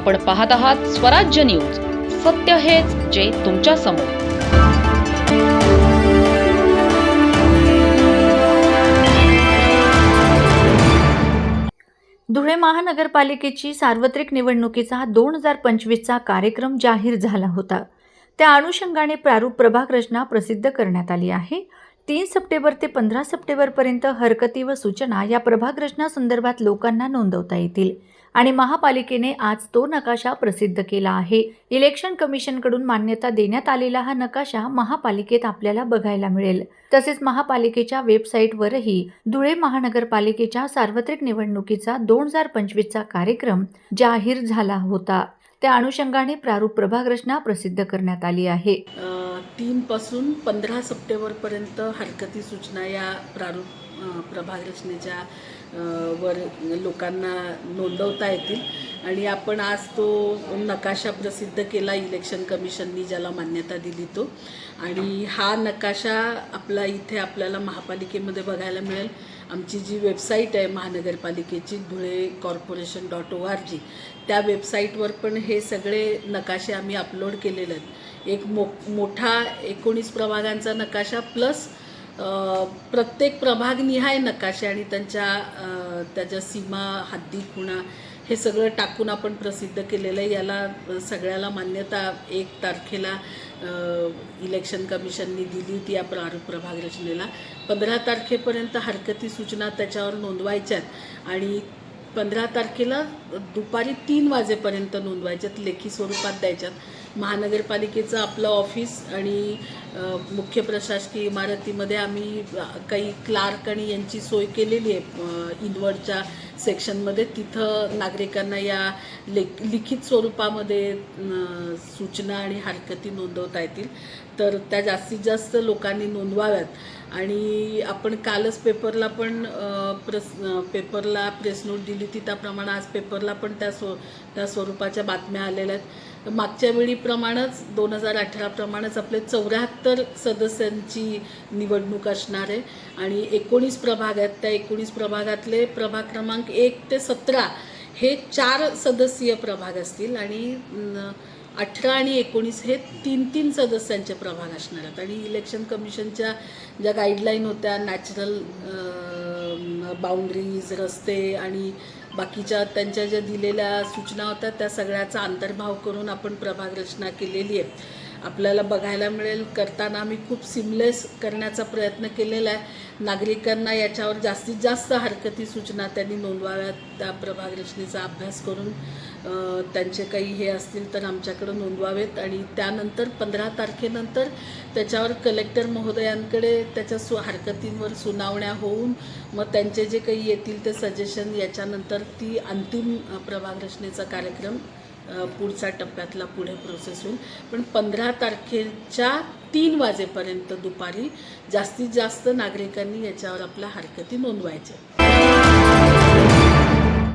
आपण पाहत आहात स्वराज्य न्यूज. सत्य हेच जे तुमच्यासमोर. धुळे महानगरपालिकेची सार्वत्रिक निवडणुकीचा दोन हजार पंचवीसचा कार्यक्रम जाहीर झाला होता. त्या अनुषंगाने प्रारूप प्रभाग रचना प्रसिद्ध करण्यात आली आहे. तीन सप्टेंबर ते पंधरा सप्टेंबरपर्यंत हरकती व सूचना या प्रभाग रचना संदर्भात लोकांना नोंदवता येतील. आणि महापालिकेने आज तो नकाशा प्रसिद्ध केला आहे. इलेक्शन कमिशनकडून मान्यता देण्यात आलेला हा नकाशा महापालिकेत आपल्याला बघायला मिळेल. तसेच महापालिकेच्या वेबसाईटवरही धुळे महानगरपालिकेच्या सार्वत्रिक निवडणुकीचा दोन हजार पंचवीसचा कार्यक्रम जाहीर झाला होता. त्या अनुषंगाने प्रारूप प्रभाग रचना प्रसिद्ध करण्यात आली आहे. तीनपासून पंधरा सप्टेंबरपर्यंत हरकती सूचना या प्रारूप प्रभाग रचनेच्या वर लोकांना नोंदवता येतील. आणि आपण आज तो नकाशा प्रसिद्ध केला इलेक्शन कमिशननी ज्याला मान्यता दिली तो. आणि हा नकाशा आपला इथे आपल्याला महापालिकेमध्ये बघायला मिळेल. आमची जी वेबसाईट आहे महानगरपालिकेची Dhule corporation dot O R G त्या वेबसाईटवर पण हे सगळे नकाशे आम्ही अपलोड केलेले आहेत. एक मो मोठा एकोणीस प्रभागांचा नकाशा प्लस प्रत्येक प्रभागनिहाय नकाशे आणि त्यांच्या त्याच्या सीमा हद्दी खुणा हे सगळं टाकून आपण प्रसिद्ध केलेलं आहे. याला सगळ्याला मान्यता एक तारखेला इलेक्शन कमिशननी दिली होती या प्रारूप प्रभाग रचनेला. पंधरा तारखेपर्यंत हरकती सूचना त्याच्यावर नोंदवायच्यात आणि पंधरा तारखेला दुपारी तीन वाजेपर्यंत नोंदवायच्यात लेखी स्वरूपात द्यायच्यात. महानगरपालिकेचं आपलं ऑफिस आणि मुख्य प्रशासकीय इमारतीमध्ये आम्ही काही क्लार्क आणि यांची सोय केलेली आहे इनवर्डच्या सेक्शनमध्ये. तिथं नागरिकांना या ले लिखित स्वरूपामध्ये सूचना आणि हरकती नोंदवता येतील. तर त्या जास्तीत जास्त लोकांनी नोंदवाव्यात. आणि आपण कालच पेपरला पण प्रस पेपरला प्रेस नोट दिली ती त्याप्रमाणे आज पेपरला पण त्या स्व त्या स्वरूपाच्या बातम्या आलेल्या आहेत. मागच्या वेळीप्रमाणेच दोन हजार अठराप्रमाणेच आपले चौऱ्याहत्तर सदस्यांची निवडणूक असणार आहे. आणि एकोणीस प्रभाग आहेत त्या एकोणीस प्रभागातले प्रभाग क्रमांक एक ते सतरा हे चार सदस्यीय प्रभाग असतील. आणि अठरा आणि एकोणीस हे तीन तीन सदस्यांचे प्रभाग असणार आहेत. आणि इलेक्शन कमिशनच्या ज्या गाईडलाईन होत्या नॅचरल बाउंड्रीज रस्ते आणि बाकीच्या त्यांच्या ज्या दिलेल्या सूचना होत्या त्या सगळ्याचा अंतर्भाव करून आपण प्रभाग रचना केलेली आहे. आपल्याला बघायला मिळेल. करताना आम्ही खूप सिमलेस करण्याचा प्रयत्न केलेला आहे. नागरिकांना याच्यावर जास्तीत जास्त हरकती सूचना त्यांनी नोंदवाव्यात. त्या प्रभाग रचनेचा अभ्यास करून त्यांचे काही हे असतील तर आमच्याकडं नोंदवावेत. आणि त्यानंतर पंधरा तारखेनंतर त्याच्यावर कलेक्टर महोदयांकडे त्याच्या सु हरकतींवर सुनावण्या होऊन मग त्यांचे जे काही येतील ते सजेशन याच्यानंतर ती अंतिम प्रभागरचनेचा प्रभाग रचनेचा कार्यक्रम पुढचा टप्प्यातला पुढे प्रोसेस होईल. पण पंधरा तारखेच्या तीन वाजेपर्यंत दुपारी जास्तीत जास्त नागरिकांनी याच्यावर आपल्या हरकती नोंदवायच्या.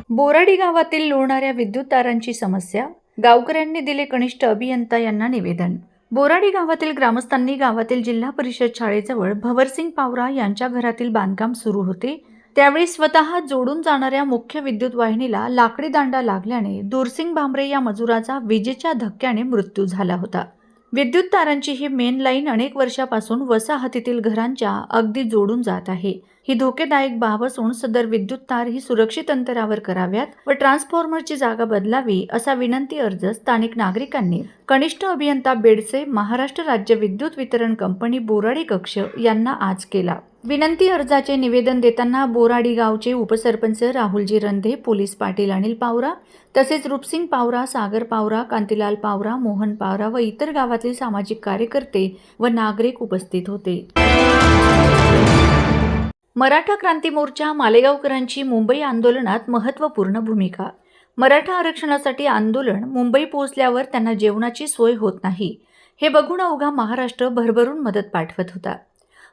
बोराडी गावातील लोणाऱ्या विद्युत तारांची समस्या गावकऱ्यांनी दिले कनिष्ठ अभियंता यांना निवेदन. बोराडी गावातील ग्रामस्थांनी गावातील जिल्हा परिषद शाळेजवळ भवरसिंग पावरा यांच्या घरातील बांधकाम सुरू होते. त्यावेळी स्वतः जोडून जाणाऱ्या मुख्य विद्युत वाहिनीला लाकडी दांडा लागल्याने दूरसिंग भांबरे या मजुराचा विजेच्या धक्क्याने मृत्यू झाला होता. विद्युत तारांची ही मेन लाईन अनेक वर्षापासून वसाहतीतील घरांच्या अगदी जोडून जात आहे. ही धोकेदायक बाब असून सदर विद्युत तार ही सुरक्षित अंतरावर कराव्यात व ट्रान्सफॉर्मरची जागा बदलावी असा विनंती अर्ज स्थानिक नागरिकांनी कनिष्ठ अभियंता बेडसे महाराष्ट्र राज्य विद्युत वितरण कंपनी बोराडी कक्ष यांना आज केला. विनंती अर्जाचे निवेदन देताना बोराडी गावचे उपसरपंच राहुलजी रंधे पोलीस पाटील अनिल पावरा तसेच रूपसिंग पावरा सागर पावरा कांतीलाल पावरा मोहन पावरा व इतर गावातील सामाजिक कार्यकर्ते व नागरिक उपस्थित होते. मराठा क्रांती मोर्चा मालेगावकरांची मुंबई आंदोलनात महत्त्वपूर्ण भूमिका. मराठा आरक्षणासाठी आंदोलन मुंबई पोहोचल्यावर त्यांना जेवणाची सोय होत नाही. हे बघून अवघा महाराष्ट्र भरभरून मदत पाठवत होता.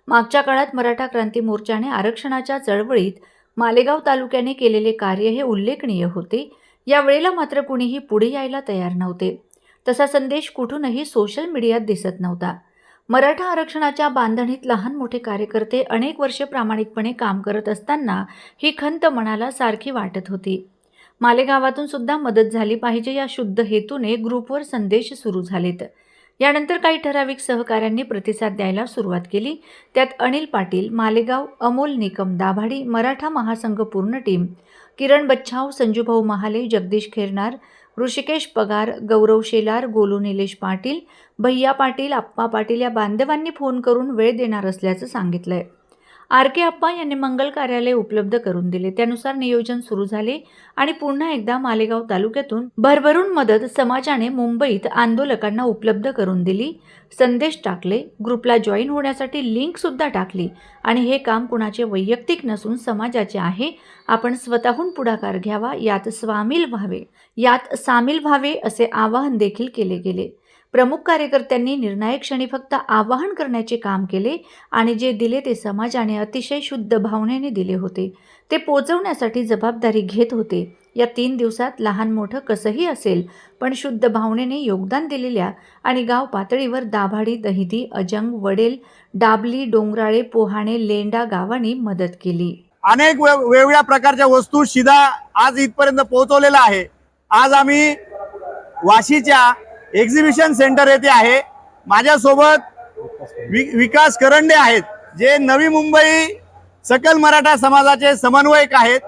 मागच्या काळात मराठा क्रांती मोर्चाने आरक्षणाच्या चळवळीत मालेगाव तालुक्याने केलेले कार्य हे उल्लेखनीय होते. या वेळेला मात्र कुणीही पुढे यायला तयार नव्हते. तसा संदेश कुठूनही सोशल मीडियात दिसत नव्हता. मराठा आरक्षणाच्या बांधणीत लहान मोठे कार्यकर्ते अनेक वर्षे प्रामाणिकपणे काम करत असताना ही खंत मनाला सारखी वाटत होती. मालेगावातून सुद्धा मदत झाली पाहिजे या शुद्ध हेतूने ग्रुपवर संदेश सुरू झालेत. यानंतर काही ठराविक सहकाऱ्यांनी प्रतिसाद द्यायला सुरुवात केली. त्यात अनिल पाटील मालेगाव अमोल निकम दाभाडी मराठा महासंघ पूर्ण टीम किरण बच्छाव संजूभाऊ महाले जगदीश खेरनार ऋषिकेश पगार गौरव शेलार गोलू निलेश पाटील भैया पाटील आप्पा पाटील या बांधवांनी फोन करून वेळ देणार असल्याचं सांगितलं आहे आर के आप्पा यांनी मंगल कार्यालय उपलब्ध करून दिले. त्यानुसार नियोजन सुरू झाले आणि पुन्हा एकदा मालेगाव तालुक्यातून भरभरून मदत समाजाने मुंबईत आंदोलकांना उपलब्ध करून दिली. संदेश टाकले. ग्रुपला जॉईन होण्यासाठी लिंक सुद्धा टाकली. आणि हे काम कुणाचे वैयक्तिक नसून समाजाचे आहे. आपण स्वतःहून पुढाकार घ्यावा. यात सामील व्हावे. यात सामील व्हावे असे आवाहन देखील केले गेले. प्रमुख कार्यकर्त्यांनी निर्णायक क्षणी फक्त आवाहन करण्याचे काम केले आणि जे दिले ते समाजाने अतिशय शुद्ध भावनेने दिले होते. ते पोचवण्यासाठी जबाबदारी घेत होते. या तीन दिवसात लहान मोठं कसंही असेल पण शुद्ध भावनेने योगदान दिलेल्या आणि गाव पातळीवर दाभाडी दहिदी अजंग वडेल डाबली डोंगराळे पोहाणे लेंडा गावांनी मदत केली. अनेक वेगवेगळ्या प्रकारच्या वस्तू शिदा आज इथपर्यंत पोहोचवलेला आहे. आज आम्ही वाशीच्या एक्झिबिशन सेंटर येथे आहे. माझ्यासोबत वि विकास करंडे आहेत जे नवी मुंबई सकल मराठा समाजाचे समन्वयक आहेत.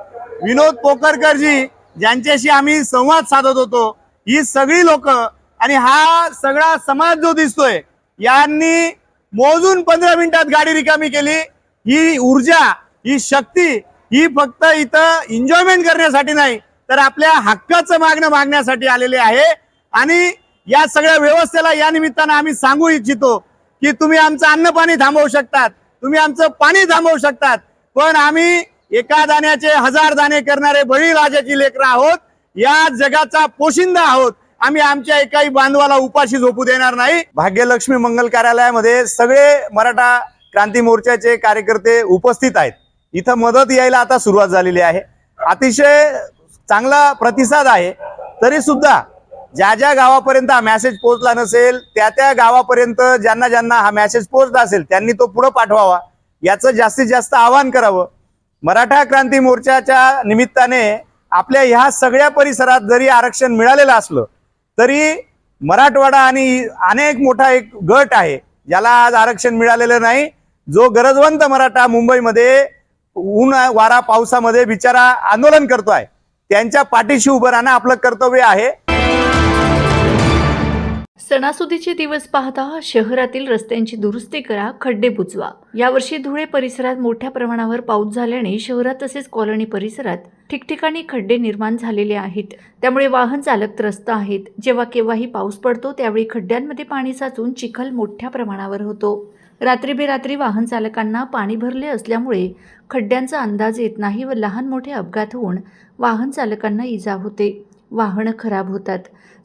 विनोद पोकरकरजी ज्यांच्याशी आम्ही संवाद साधत होतो ही सगळी लोक आणि हा सगळा समाज जो दिसतोय यांनी मोजून पंधरा मिनिटात गाडी रिकामी केली. ही ऊर्जा ही शक्ती ही फक्त इथं एन्जॉयमेंट करण्यासाठी नाही तर आपल्या हक्काचं मागणं मागण्यासाठी आलेले आहे. आणि या सगळ्या व्यवस्थेला या निमित्तानं आम्ही सांगू इच्छितो की तुम्ही आमचं अन्न पाणी थांबवू शकतात तुम्ही आमचं पाणी थांबवू शकतात पण आम्ही एका दाण्याचे हजार दाणे करणारे बळीराजाची लेकरं आहोत या जगाचा पोशिंदा आहोत आम्ही आमच्या एकाही बांधवाला उपाशी झोपू देणार नाही. भाग्यलक्ष्मी मंगल कार्यालयामध्ये सगळे मराठा क्रांती मोर्चाचे कार्यकर्ते उपस्थित आहेत. इथं मदत यायला आता सुरुवात झालेली आहे. अतिशय चांगला प्रतिसाद आहे. तरी सुद्धा ज्या ज्या गावापर्यंत हा मेसेज पोहोचला नसेल त्या त्या गावापर्यंत ज्यांना ज्यांना हा मॅसेज पोहोचला असेल त्यांनी तो पुढे पाठवावा. याचं जास्तीत जास्त आवाहन करावं. मराठा क्रांती मोर्चाच्या निमित्ताने आपल्या ह्या सगळ्या परिसरात जरी आरक्षण मिळालेलं असलं तरी मराठवाडा आणि अनेक मोठा एक गट आहे. ज्याला आज आरक्षण मिळालेलं नाही. जो गरजवंत मराठा मुंबईमध्ये ऊन वारा पावसामध्ये बिचारा आंदोलन करतो आहे त्यांच्या पाठीशी उभं राहणं आपलं कर्तव्य आहे. सणासुदीचे दिवस पाहता शहरातील रस्त्यांची दुरुस्ती करा खड्डे बुजवा. यावर्षी धुळे परिसरात मोठ्या प्रमाणावर पाऊस झाल्याने शहरात तसेच कॉलनी परिसरात ठिकठिकाणी खड्डे निर्माण झालेले आहेत. त्यामुळे वाहन चालक त्रस्त आहेत. जेव्हा केव्हाही पाऊस पडतो त्यावेळी खड्ड्यांमध्ये पाणी साचून चिखल मोठ्या प्रमाणावर होतो. रात्री बेरात्री वाहन चालकांना पाणी भरले असल्यामुळे खड्ड्यांचा अंदाज येत नाही व लहान मोठे अपघात होऊन वाहन चालकांना इजा होते. वाहनं खराब होतात.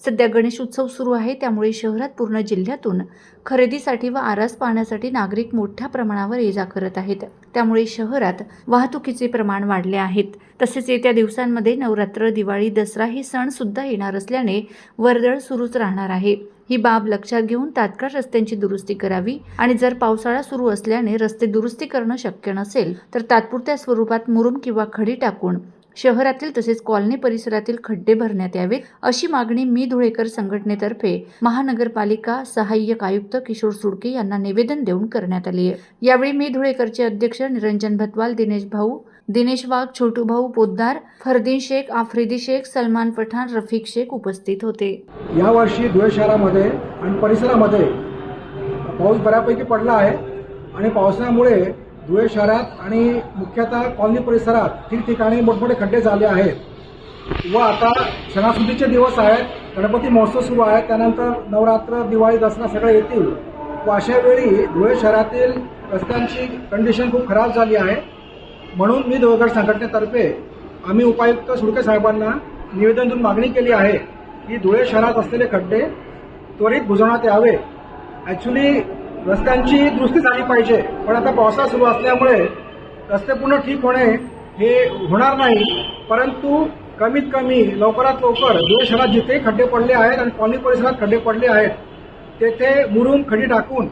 सध्या गणेश उत्सव सुरू आहे त्यामुळे शहरात पूर्ण जिल्ह्यातून खरेदीसाठी व आरास पाहण्यासाठी नागरिक मोठ्या प्रमाणावर ये जा करत आहेत. त्यामुळे शहरात वाहतुकीचे प्रमाण वाढले आहेत. तसेच येत्या दिवसांमध्ये नवरात्र दिवाळी दसरा हे सण सुद्धा येणार असल्याने वर्दळ सुरूच राहणार आहे. ही बाब लक्षात घेऊन तात्काळ रस्त्यांची दुरुस्ती करावी आणि जर पावसाळा सुरू असल्याने रस्ते दुरुस्ती करणं शक्य नसेल तर तात्पुरत्या स्वरूपात मुरुम किंवा खडी टाकून शहरातील तसेच कॉलनी परिसरातील खड्डे भरण्यात यावेत अशी मागणी मी धुळेकर संघटनेतर्फे महानगरपालिका सहाय्यक आयुक्त किशोर सुडके यांना निवेदन देऊन करण्यात आली आहे. यावेळी मी धुळेकरचे अध्यक्ष निरंजन भतवाल दिनेश भाऊ दिनेश वाघ छोटू भाऊ पोद्दार फरदीन शेख आफ्रिदी शेख सलमान पठाण रफिक शेख उपस्थित होते. यावर्षी धुळे शहरामध्ये आणि परिसरामध्ये पाऊस बऱ्यापैकी पडला आहे आणि पावसामुळे धुळे शहरात आणि मुख्यतः कॉलनी परिसरात ठिकठिकाणी मोठमोठे खड्डे झाले आहेत. व आता सणासुदीचे दिवस आहेत गणपती महोत्सव सुरू आहे त्यानंतर नवरात्र दिवाळी दसरा सगळे येतील. व अशा वेळी धुळे शहरातील रस्त्यांची कंडिशन खूप खराब झाली आहे. म्हणून मी धुळेगड संघटनेतर्फे आम्ही उपायुक्त सुडके साहेबांना निवेदन देऊन मागणी केली आहे की धुळे शहरात असलेले खड्डे त्वरित बुजवण्यात यावे. ॲक्च्युली रस्त्यांची दुरुस्ती झाली पाहिजे. पण आता पावसाळा सुरू असल्यामुळे रस्ते पूर्ण ठीक होणे हे होणार नाही. परंतु कमीत कमी लवकरात लवकर धुळे शहरात जिथे खड्डे पडले आहेत आणि कॉलनी परिसरात खड्डे पडले आहेत तेथे मुरुम खडी टाकून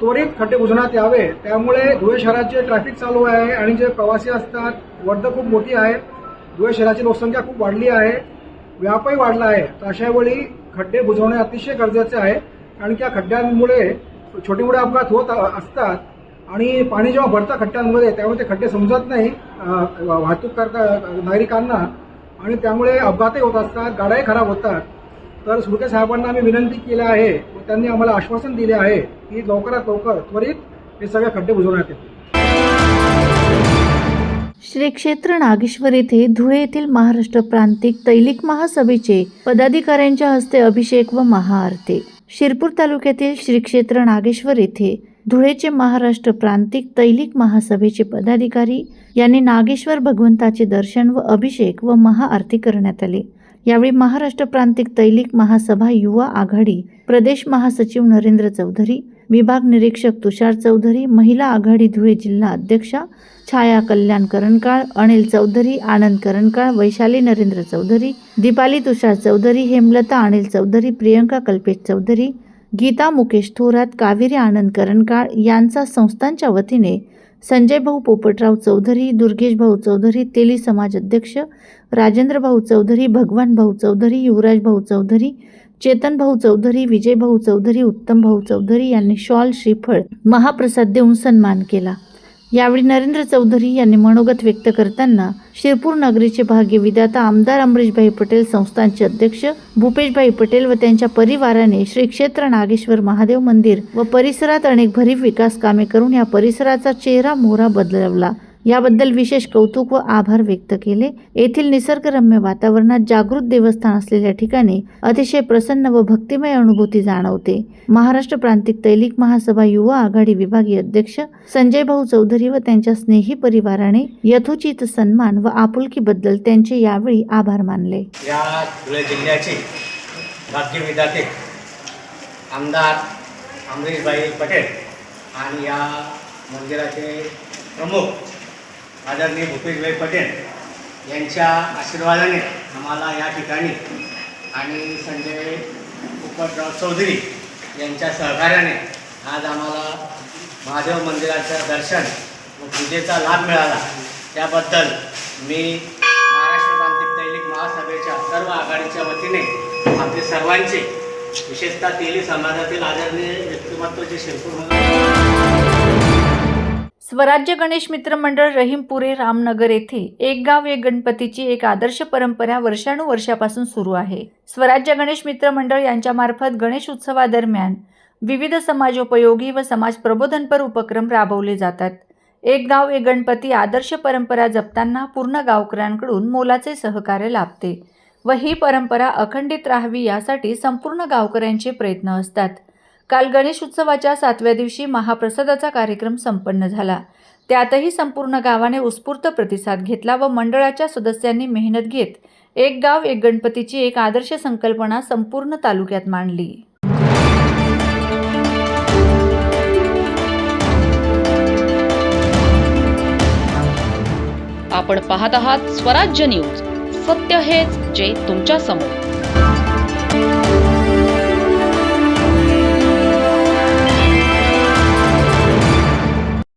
त्वरित खड्डे बुजवण्यात यावे. त्यामुळे धुळे शहरात जे ट्रॅफिक चालू आहे आणि जे प्रवासी असतात वर्द खूप मोठी आहे. धुळे शहराची लोकसंख्या खूप वाढली आहे. व्यापही वाढला आहे. तर अशा वेळी खड्डे बुजवणे अतिशय गरजेचे आहे. कारण की या खड्ड्यांमुळे छोटे मोठे अपघात होत असतात आणि पाणी जेव्हा भरतं खड्ड्यांमध्ये त्यामुळे ते खड्डे समजत नाही वाहतूक करता नागरिकांना. आणि त्यामुळे अपघातही होत असतात गाड्याही खराब होतात. तर सुरके साहेबांना आम्ही विनंती केली आहे व त्यांनी आम्हाला आश्वासन दिले आहे की लवकरात लवकर त्वरित हे सगळे खड्डे बुजवण्यात येतील. श्री क्षेत्र नागेश्वर येथे धुळे येथील महाराष्ट्र प्रांतिक तैलिक महासभेचे पदाधिकाऱ्यांच्या हस्ते अभिषेक व महाआरती. शिरपूर तालुक्यातील श्री क्षेत्र नागेश्वर येथे धुळेचे महाराष्ट्र प्रांतिक तैलिक महासभेचे पदाधिकारी यांनी नागेश्वर भगवंताचे दर्शन व अभिषेक व महाआरती करण्यात आले. यावेळी महाराष्ट्र प्रांतिक तैलिक महासभा युवा आघाडी प्रदेश महासचिव नरेंद्र चौधरी विभाग निरीक्षक तुषार चौधरी महिला आघाडी धुळे जिल्हा अध्यक्षा छाया कल्याण करणकाळ अनिल चौधरी आनंद करणकाळ वैशाली नरेंद्र चौधरी दीपाली तुषार चौधरी हेमलता अनिल चौधरी प्रियंका कल्पेश चौधरी गीता मुकेश थोरात कावेरी आनंद करणकाळ यांचा संस्थांच्या वतीने संजय भाऊ पोपटराव चौधरी दुर्गेश भाऊ चौधरी तेली समाज अध्यक्ष राजेंद्र भाऊ चौधरी भगवान भाऊ चौधरी युवराज भाऊ चौधरी चेतन भाऊ चौधरी विजय भाऊ चौधरी उत्तम भाऊ चौधरी यांनी शॉल श्रीफळ महाप्रसाद देऊन सन्मान केला. यावेळी नरेंद्र चौधरी यांनी मनोगत व्यक्त करताना शिरपूर नगरीचे भाग्य विधाता आमदार अमरीशभाई पटेल संस्थानचे अध्यक्ष भूपेशभाई पटेल व त्यांच्या परिवाराने श्री क्षेत्र नागेश्वर महादेव मंदिर व परिसरात अनेक भरीव विकास कामे करून या परिसराचा चेहरा मोहरा बदलवला. याबद्दल विशेष कौतुक व आभार व्यक्त केले. येथील निसर्गरम्य वातावरणात जागृत देवस्थान असलेल्या ठिकाणी अतिशय प्रसन्न व भक्तिमय अनुभूती जाणवते. महाराष्ट्र प्रांतिक तैलिक महासभा युवा आघाडी विभागीय अध्यक्ष संजय भाऊ चौधरी व त्यांच्या स्नेही परिवाराने यथोचित सन्मान व आपुलकीबद्दल त्यांचे यावेळी आभार मानले. या धुळे जिल्ह्याचे आमदार अमरीशभाई पटेल आणि या मंदिराचे प्रमुख आदरणीय भूपेशभाई पटेल यांच्या आशीर्वादाने आम्हाला या ठिकाणी आणि संजय उपटराव चौधरी यांच्या सहकार्याने आज आम्हाला महादेव मंदिराचं दर्शन व पूजेचा लाभ मिळाला. त्याबद्दल मी महाराष्ट्र प्रांतिक दैनिक महासभेच्या सर्व आघाडीच्या वतीने आपले सर्वांचे विशेषतः तेली समाजातील आदरणीय व्यक्तिमत्व जे शिरपूरमध्ये स्वराज्य गणेश मित्र मंडळ रहीमपुरे रामनगर येथे एक गाव एक गणपतीची एक आदर्श परंपरा वर्षानुवर्षापासून सुरू आहे. स्वराज्य गणेश मित्र मंडळ यांच्यामार्फत गणेश उत्सवादरम्यान विविध समाजोपयोगी व समाज प्रबोधनपर उपक्रम राबवले जातात. एक गाव एक गणपती आदर्श परंपरा जपताना पूर्ण गावकऱ्यांकडून मोलाचे सहकार्य लाभते व ही परंपरा अखंडित राहावी यासाठी संपूर्ण गावकऱ्यांचे प्रयत्न असतात. काल गणेश उत्सवाच्या सातव्या दिवशी महाप्रसादाचा कार्यक्रम संपन्न झाला. त्यातही संपूर्ण गावाने उत्स्फूर्त प्रतिसाद घेतला व मंडळाच्या सदस्यांनी मेहनत घेत एक गाव एक गणपतीची एक आदर्श संकल्पना संपूर्ण तालुक्यात मांडली. आपण पाहत आहात स्वराज्य न्यूज. सत्य हेच जे तुमच्यासमोर